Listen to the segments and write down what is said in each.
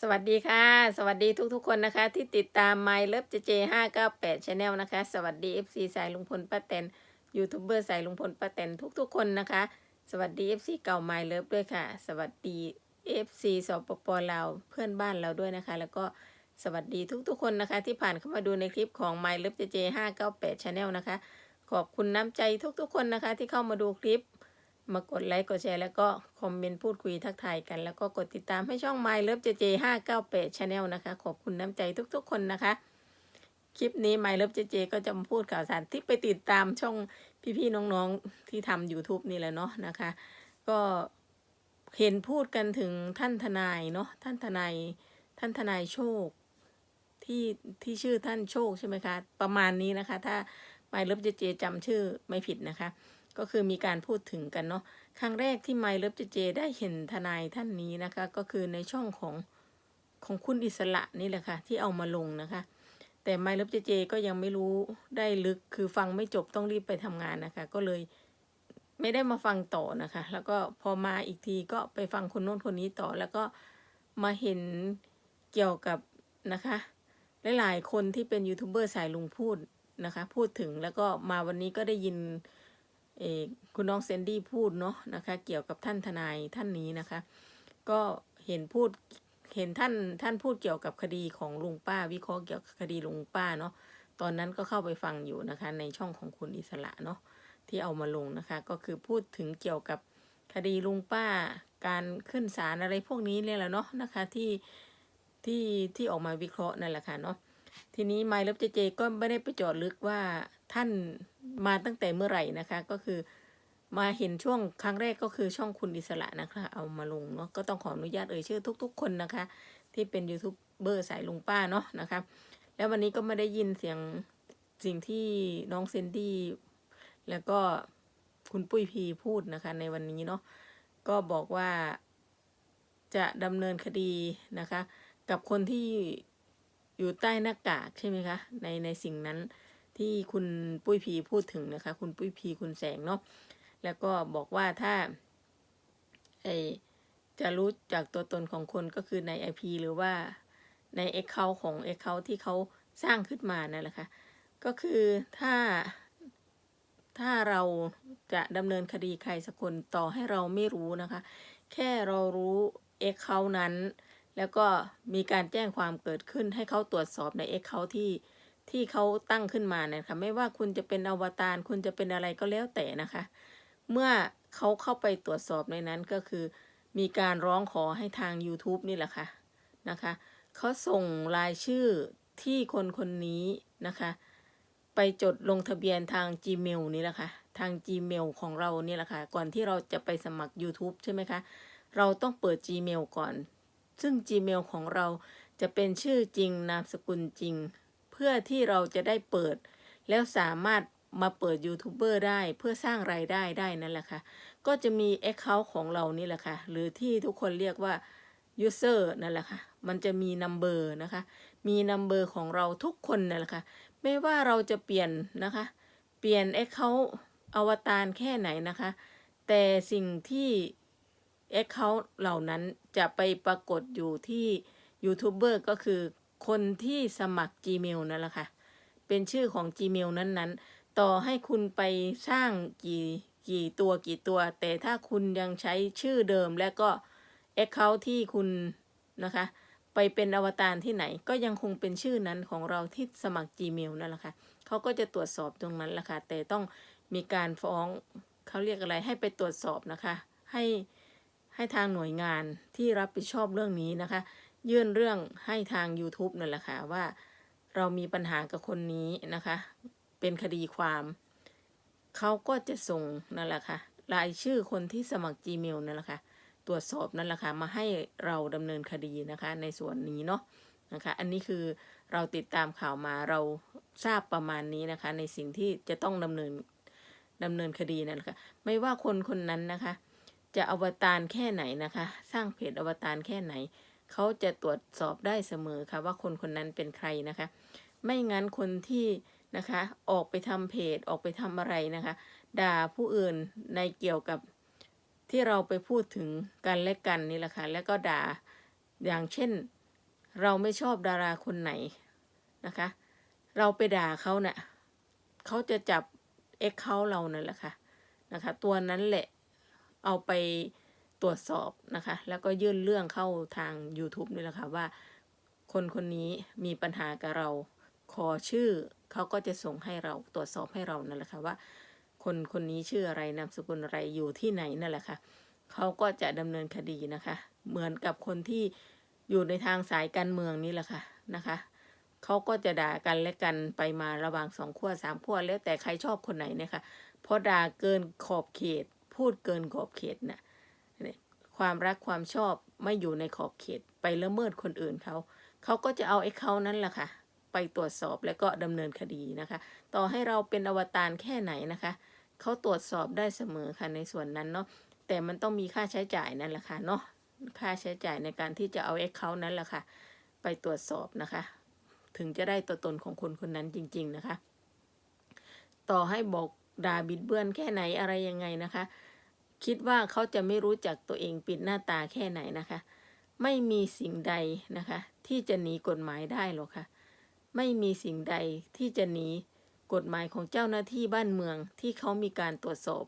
สวัสดีค่ะ สวัสดีทุกๆคนนะคะ ที่ติดตาม My Love JJ 598 Channel นะคะ สวัสดี FC สายลุงพลป้าแตนยูทูบเบอร์สายลุงพลป้าแตนทุกๆคนนะคะ สวัสดี FC เก่า My Love ด้วยค่ะ สวัสดี FC สปปลาวเพื่อนบ้านเราด้วยนะคะ แล้วก็สวัสดีทุกๆคนนะคะ ที่ผ่านเข้ามาดูในคลิปของ My Love JJ 598 Channel นะคะ ขอบคุณน้ำใจทุกๆคนนะคะ ที่เข้ามาดูคลิป มากดไลค์กดแชร์แล้วก็คอมเมนต์พูดคุยทักทายกัน แล้วก็กดติดตามให้ช่อง My Love JJ 598 Channel นะคะ ขอบคุณน้ำใจทุกๆ คนนะคะ คลิปนี้ My Love JJ ก็จะมาพูดข่าวสารที่ไปติดตามช่องพี่ๆน้องๆที่ทำ YouTube นี่แหละเนาะนะคะ ก็เห็นพูดกันถึงท่านทนายเนาะท่านทนายท่านทนายโชค ที่ที่ชื่อท่านโชคใช่ไหมคะ ประมาณนี้นะคะ ถ้า My Love JJ จำชื่อไม่ผิดนะคะ ก็คือมีการพูดถึงกันเนาะครั้งแรกที่ไมล์เลิฟเจเจได้เห็นทนายท่านนี้นะคะ ก็คือในช่องของของคุณอิสระนี่แหละค่ะ ที่เอามาลงนะคะ แต่ไมล์เลิฟเจเจก็ยังไม่รู้ได้ลึกคือฟังไม่จบต้องรีบไปทำงานนะคะ ก็เลยไม่ได้มาฟังต่อนะคะ แล้วก็พอมาอีกทีก็ไปฟังคนโน้นคนนี้ต่อ แล้วก็มาเห็นเกี่ยวกับนะคะหลายๆคนที่เป็นยูทูบเบอร์สายลุงพูดนะคะ พูดถึงแล้วก็มาวันนี้ก็ได้ยิน เอคุณน้องเซนดี้พูดเนาะนะคะ เกี่ยวกับท่านทนายท่านนี้นะคะ ก็เห็นพูดเห็นท่านท่านพูดเกี่ยวกับคดีของลุงป้า วิเคราะห์เกี่ยวกับคดีลุงป้าเนาะตอนนั้นก็เข้าไปฟังอยู่นะคะ ในช่องของคุณอิสระเนาะที่เอามาลงนะคะ ก็คือพูดถึงเกี่ยวกับคดีลุงป้า การขึ้นศาลอะไรพวกนี้เนี่ยแหละเนาะนะคะที่ที่ที่ออกมาวิเคราะห์นั่นแหละค่ะเนาะ ทีนี้ไมล์ลิฟเจเจก็ไม่ได้ไปจาะลึกว่าท่านมาตั้งแต่เมื่อไหร่นะคะ ก็คือมาเห็นช่วงครั้งแรกก็คือช่องคุณอิสระนะคะ เอามาลงเนาะก็ต้องขออนุญาตเอ่ยชื่อทุก ๆ คนนะคะ ที่เป็นยูทูบเบอร์สายลุงป้าเนาะนะคะแล้ววันนี้ก็ไม่ได้ยินเสียงสิ่งที่น้องเซนดี้แล้วก็คุณปุ้ยพีพูดนะคะ ในวันนี้เนาะก็บอกว่าจะดำเนินคดีนะคะ กับคนที่ อยู่ใต้หน้ากากใช่ไหมคะในในสิ่งนั้นที่คุณปุ้ยพีพูดถึงนะคะ คุณปุ้ยพีคุณแสงเนาะแล้วก็บอกว่าถ้าไอจะรู้จากตัวตนของคนก็คือใน IP หรือว่าใน Account ของ Account ที่เขาสร้างขึ้นมานั่นแหละค่ะก็คือถ้าถ้าเราจะดำเนินคดีใครสักคนต่อให้เราไม่รู้นะคะ แค่เรารู้ Account นั้น แล้วก็มีการแจ้งความเกิดขึ้นให้เขาตรวจสอบใน X เขาที่ที่เขาตั้งขึ้นมาเนี่ยค่ะไม่ว่าคุณจะเป็นอวตารคุณจะเป็นอะไรก็แล้วแต่นะคะ เมื่อเขาเข้าไปตรวจสอบในนั้นก็คือ มีการร้องขอให้ทาง YouTube นี่แหละค่ะนะคะเขาส่งรายชื่อที่คนคนนี้นะคะ ไปจดลงทะเบียนทาง Gmail นี่แหละค่ะทาง Gmail ของเรานี่แหละค่ะก่อนที่เราจะไปสมัคร YouTube ใช่ไหมคะเราต้องเปิด Gmail ก่อน ซึ่ง Gmail ของเราจะเป็นชื่อจริงนามสกุลจริง เพื่อที่เราจะได้เปิด แล้วสามารถมาเปิดยูทูบเบอร์ได้เพื่อสร้างรายได้ได้นั่นแหละค่ะ ก็จะมี Account ของเรานี่แหละค่ะ หรือที่ทุกคนเรียกว่า User นั่นแหละค่ะ มันจะมี Number นะคะ มี Number ของเราทุกคนนั่นแหละค่ะ ไม่ว่าเราจะเปลี่ยนนะคะ เปลี่ยน Account อวตารแค่ไหนนะคะ แต่สิ่งที่ Account เหล่านั้นจะไปปรากฏอยู่ที่ยูทูบเบอร์ก็คือคนที่สมัคร Gmail นั่นแหละค่ะ เป็นชื่อของ Gmail นั้นๆ ต่อให้คุณไปสร้างกี่กี่ตัวกี่ตัว แต่ถ้าคุณยังใช้ชื่อเดิมและก็ Account ที่คุณนะคะ ไปเป็นอวตารที่ไหน ก็ยังคงเป็นชื่อนั้นของเราที่สมัคร Gmail นั่นแหละค่ะเขาก็จะตรวจสอบตรงนั้นแหละค่ะแต่ต้องมีการฟ้องเขาเรียกอะไรให้ไปตรวจสอบนะคะ ให้ ให้ทางหน่วยงานที่รับผิดชอบเรื่องนี้นะคะ ยื่นเรื่องให้ทาง YouTube นั่นแหละค่ะว่าเรามีปัญหากับคนนี้นะคะ เป็นคดีความ เขาก็จะส่งนั่นแหละค่ะรายชื่อคนที่สมัคร Gmail นั่นแหละค่ะตรวจสอบนั่นแหละค่ะมาให้เราดำเนินคดีนะคะ ในส่วนนี้เนาะนะคะ อันนี้คือเราติดตามข่าวมาเราทราบประมาณนี้นะคะ ในสิ่งที่จะต้องดำเนินดำเนินคดีนั่นแหละค่ะไม่ว่าคนคนนั้นนะคะ จะอวตารแค่ไหนนะคะ สร้างเพจอวตารแค่ไหน เขาจะตรวจสอบได้เสมอค่ะว่าคนคนนั้นเป็นใครนะคะ ไม่งั้นคนที่นะคะออกไปทำเพจออกไปทำอะไรนะคะ ด่าผู้อื่นในเกี่ยวกับที่เราไปพูดถึงกันและกันนี่แหละค่ะแล้วก็ด่าอย่างเช่น เราไม่ชอบดาราคนไหนนะคะ เราไปด่าเขาเนะ่ะเขาจะจับเอ็กเคาเรานั่นแหละค่ะนะคะ ตัวนั้นแหละ เอาไปตรวจสอบนะคะ แล้วก็ยื่นเรื่องเข้าทาง YouTube นี่แหละค่ะว่า คนคนนี้มีปัญหากับเรา ขอชื่อเขาก็จะส่งให้เราตรวจสอบให้เรานั่นแหละค่ะว่า คนคนนี้ชื่ออะไรนามสกุลอะไรอยู่ที่ไหนนั่นแหละค่ะเขาก็จะดำเนินคดีนะคะ เหมือนกับคนที่อยู่ในทางสายการเมืองนี่แหละค่ะนะคะเขาก็จะด่ากันและกันไปมาระหว่างสองขั้วสามขั้วแล้วแต่ใครชอบคนไหนเนี่ยค่ะเพราะด่าเกินขอบเขต พูดเกินขอบเขตนะเนี่ยความรักความชอบไม่อยู่ในขอบเขตไปละเมิดคนอื่นเขาเขาก็จะเอาไอ้เขานั้นแหละค่ะ ไปตรวจสอบแล้วก็ดำเนินคดีนะคะ ต่อให้เราเป็นอวตารแค่ไหนนะคะเขาตรวจสอบได้เสมอค่ะในส่วนนั้นเนาะแต่มันต้องมีค่าใช้จ่ายนั่นแหละค่ะเนาะค่าใช้จ่ายในการที่จะเอาเอ็กเคานั้นแหละค่ะ ไปตรวจสอบนะคะ ถึงจะได้ตัวตนของคนคนนั้นจริง ๆนะคะ ต่อให้บอก ด่าบิดเบือนแค่ไหนอะไรยังไงนะคะ คิดว่าเขาจะไม่รู้จักตัวเองปิดหน้าตาแค่ไหนนะคะ ไม่มีสิ่งใดนะคะ ที่จะหนีกฎหมายได้หรอกค่ะ ไม่มีสิ่งใดที่จะหนีกฎหมายของเจ้าหน้าที่บ้านเมืองที่เขามีการตรวจสอบ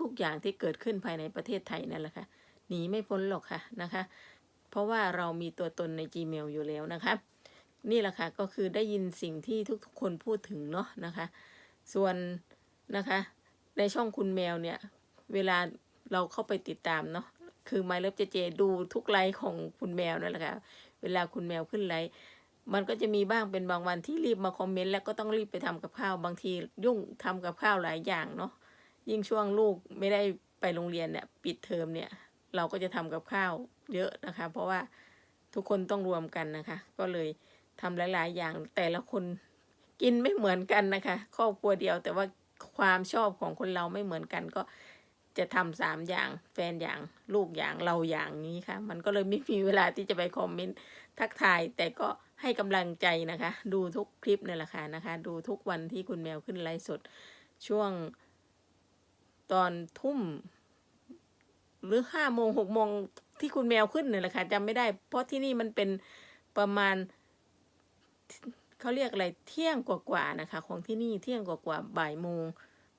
ทุกๆอย่างที่เกิดขึ้นภายในประเทศไทยนั่นแหละค่ะหนีไม่พ้นหรอกค่ะนะคะ เพราะว่าเรามีตัวตนใน Gmail อยู่แล้วนะคะนี่แหละค่ะก็คือได้ยินสิ่งที่ทุกๆคนพูดถึงเนาะนะคะ ส่วน นะคะ ในช่องคุณแมวเนี่ย เวลาเราเข้าไปติดตามเนาะคือ My Love เจเจดูทุกไลฟ์ของคุณแมวนั่นแหละค่ะเวลาคุณแมวขึ้นไลฟ์มันก็จะมีบ้างเป็นบางวันที่รีบมาคอมเมนต์แล้วก็ต้องรีบไปทำกับข้าวบางทียุ่งทำกับข้าวหลายอย่างเนาะยิ่งช่วงลูกไม่ได้ไปโรงเรียนเนี่ยปิดเทอมเนี่ย เราก็จะทำกับข้าวเยอะนะคะ เพราะว่าทุกคนต้องรวมกันนะคะ ก็เลยทำหลาย ๆ อย่างแต่ละคนกินไม่เหมือนกันนะคะ ครอบครัวเดียวแต่ว่า ความชอบของคนเราไม่เหมือนกันก็จะทำสามอย่างแฟนอย่างลูกอย่างเราอย่างนี้ค่ะ มันก็เลยไม่มีเวลาที่จะไปคอมเมนต์ทักทาย แต่ก็ให้กำลังใจนะคะ ดูทุกคลิปนี่แหละค่ะนะคะ ดูทุกวันที่คุณแมวขึ้นไลฟ์สด ช่วงตอนทุ่ม หรือห้าโมงหกโมงที่คุณแมวขึ้นเนี่ยแหละค่ะจำไม่ได้ เพราะที่นี่มันเป็นประมาณ เขาเรียกอะไรเที่ยงกว่าๆนะคะ ของที่นี่เที่ยงกว่าๆบ่ายโมง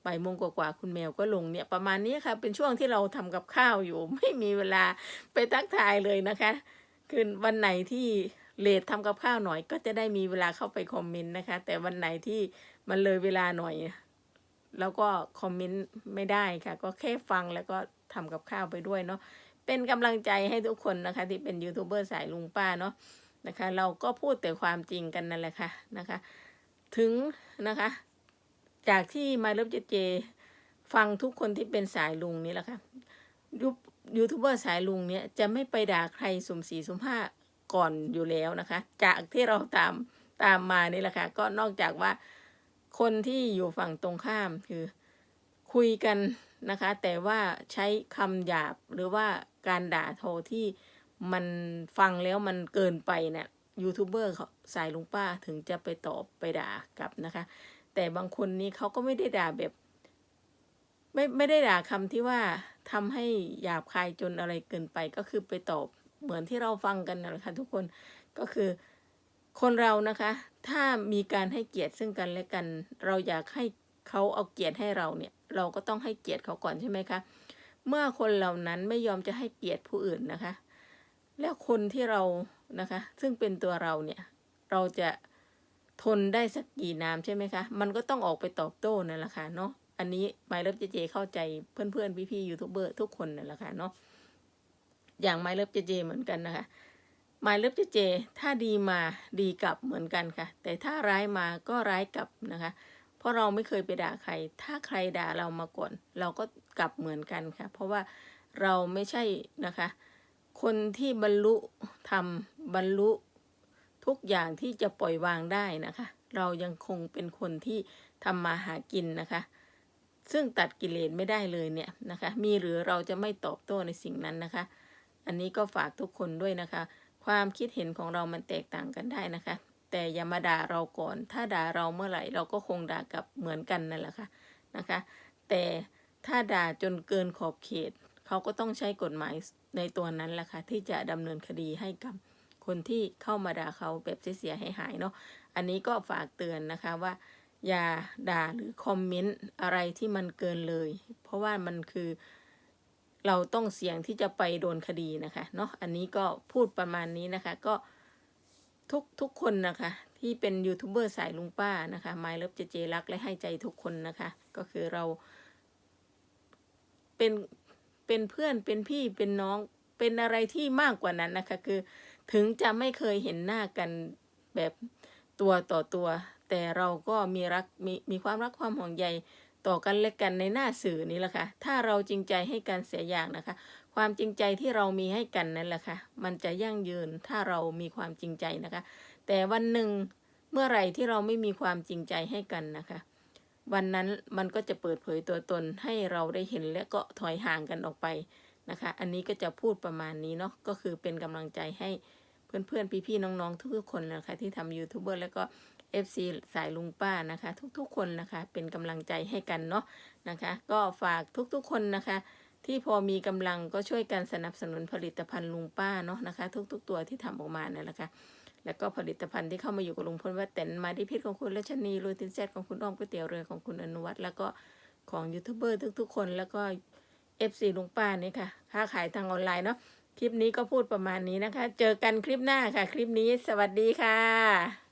บ่ายโมงกว่าๆคุณแมวก็ลงเนี่ยประมาณนี้ค่ะ เป็นช่วงที่เราทำกับข้าวอยู่ ไม่มีเวลาไปทักทายเลยนะคะคือวันไหนที่เลททำกับข้าวหน่อย ก็จะได้มีเวลาเข้าไปคอมเมนต์นะคะ แต่วันไหนที่มันเลยเวลาหน่อย แล้วก็คอมเมนต์ไม่ได้ค่ะ ก็แค่ฟังแล้วก็ทำกับข้าวไปด้วยเนาะเป็นกำลังใจให้ทุกคนนะคะ ที่เป็นยูทูบเบอร์สายลุงป้าเนาะ นะคะ เราก็พูดแต่ความจริงกันนั่นแหละค่ะนะคะ ถึงนะคะ จากที่มาเริ่มเจเจ ฟังทุกคนที่เป็นสายลุงนี่แหละค่ะยูยูทูบเบอร์สายลุงเนี่ยจะไม่ไปด่าใครสมสีสมห้าก่อนอยู่แล้วนะคะ จากที่เราตามตามมานี่แหละค่ะ ก็นอกจากว่าคนที่อยู่ฝั่งตรงข้ามคือ คุยกันนะคะ แต่ว่าใช้คำหยาบหรือว่าการด่าโทที่ มันฟังแล้วมันเกินไปเนี่ยยูทูบเบอร์เขาสายลุงป้าถึงจะไปตอบไปด่ากลับนะคะ แต่บางคนนี้เขาก็ไม่ได้ด่าแบบ ไม่ไม่ได้ด่าคำที่ว่าทำให้หยาบคายจนอะไรเกินไปก็คือไปตอบเหมือนที่เราฟังกันนะคะทุกคนก็คือคนเรานะคะ ถ้ามีการให้เกียรติซึ่งกันและกัน เราอยากให้เขาเอาเกียรติให้เราเนี่ย เราก็ต้องให้เกียรติเขาก่อนใช่ไหมคะ เมื่อคนเหล่านั้นไม่ยอมจะให้เกียรติผู้อื่นนะคะ แล้วคนที่เรานะคะ ซึ่งเป็นตัวเราเนี่ย เราจะทนได้สักกี่น้ำใช่ไหมคะ มันก็ต้องออกไปตอบโต้นั่นแหละค่ะเนาะ อันนี้ไมเลิฟเจเจเข้าใจเพื่อนๆ พี่ๆยูทูบเบอร์ทุกคนนั่นแหละค่ะเนาะ อย่างไมเลิฟเจเจเหมือนกันนะคะไมเลิฟเจเจถ้าดีมาดีกลับเหมือนกันค่ะ แต่ถ้าร้ายมาก็ร้ายกลับนะคะ เพราะเราไม่เคยไปด่าใคร ถ้าใครด่าเรามาก่อน เราก็กลับเหมือนกันค่ะ เพราะว่าเราไม่ใช่นะคะ คนที่บรรลุทำบรรลุทุกอย่างที่จะปล่อยวางได้นะคะ เรายังคงเป็นคนที่ทำมาหากินนะคะ ซึ่งตัดกิเลสไม่ได้เลยเนี่ยนะคะ มีหรือเราจะไม่ตอบโต้ในสิ่งนั้นนะคะ อันนี้ก็ฝากทุกคนด้วยนะคะ ความคิดเห็นของเรามันแตกต่างกันได้นะคะ แต่อย่ามาด่าเราก่อน ถ้าด่าเราเมื่อไหร่เราก็คงด่ากลับเหมือนกันนั่นแหละค่ะนะคะ แต่ถ้าด่าจนเกินขอบเขต เขาก็ต้องใช้กฎหมาย ในตัวนั้นแหละค่ะที่จะดำเนินคดีให้กับคนที่เข้ามาด่าเขาแบบเสียหายหายๆเนาะอันนี้ก็ฝากเตือนนะคะว่า อย่าด่าหรือคอมเมนต์อะไรที่มันเกินเลย เพราะว่ามันคือเราต้องเสี่ยงที่จะไปโดนคดีนะคะเนาะอันนี้ก็พูดประมาณนี้นะคะ ก็ทุกทุกคนนะคะ ที่เป็นยูทูบเบอร์สายลุงป้านะคะไมเลิฟเจเจรักและให้ใจทุกคนนะคะ ก็คือเรา เป็น เป็นเพื่อนเป็นพี่เป็นน้องเป็นอะไรที่มากกว่านั้นนะคะ คือถึงจะไม่เคยเห็นหน้ากันแบบตัวต่อตัว แต่เราก็มีรักมีมีความรักความห่วงใยต่อกันและกันในหน้าสื่อนี้แหละค่ะ ถ้าเราจริงใจให้กันเสียอย่างนะคะ ความจริงใจที่เรามีให้กันนั่นแหละค่ะ มันจะยั่งยืนถ้าเรามีความจริงใจนะคะ แต่วันหนึ่งเมื่อไหร่ที่เราไม่มีความจริงใจให้กันนะคะ วันนั้นมันก็จะเปิดเผยตัวตนให้เราได้เห็นและก็ถอยห่างกันออกไปนะคะ อันนี้ก็จะพูดประมาณนี้เนาะก็คือเป็นกำลังใจให้เพื่อนๆ พี่ๆ น้องๆ ทุกๆ คนนะคะที่ทำยูทูบเบอร์แล้วก็ FC สายลุงป้านะคะ ทุกๆ คนนะคะ เป็นกำลังใจให้กันเนาะนะคะ ก็ฝากทุกๆ คนนะคะ ที่พอมีกำลังก็ช่วยกันสนับสนุนผลิตภัณฑ์ลุงป้าเนาะนะคะ ทุกๆ ตัวที่ทำออกมาเนั่นแหละค่ะ แล้วก็ผลิตภัณฑ์ที่เข้ามาอยู่กับลุงพลว่าแต่นมาที่พิษของคุณรัชนีโรตินแซดของคุณอ้อมก๋วยเตี๋ยวเรือของคุณอนุวัฒน์แล้วก็ของยูทูบเบอร์ทุกๆ คนแล้วก็เอฟซีลุงป้านี่ค่ะค้าขายทางออนไลน์เนาะคลิปนี้ก็พูดประมาณนี้นะคะ เจอกันคลิปหน้าค่ะ คลิปนี้สวัสดีค่ะ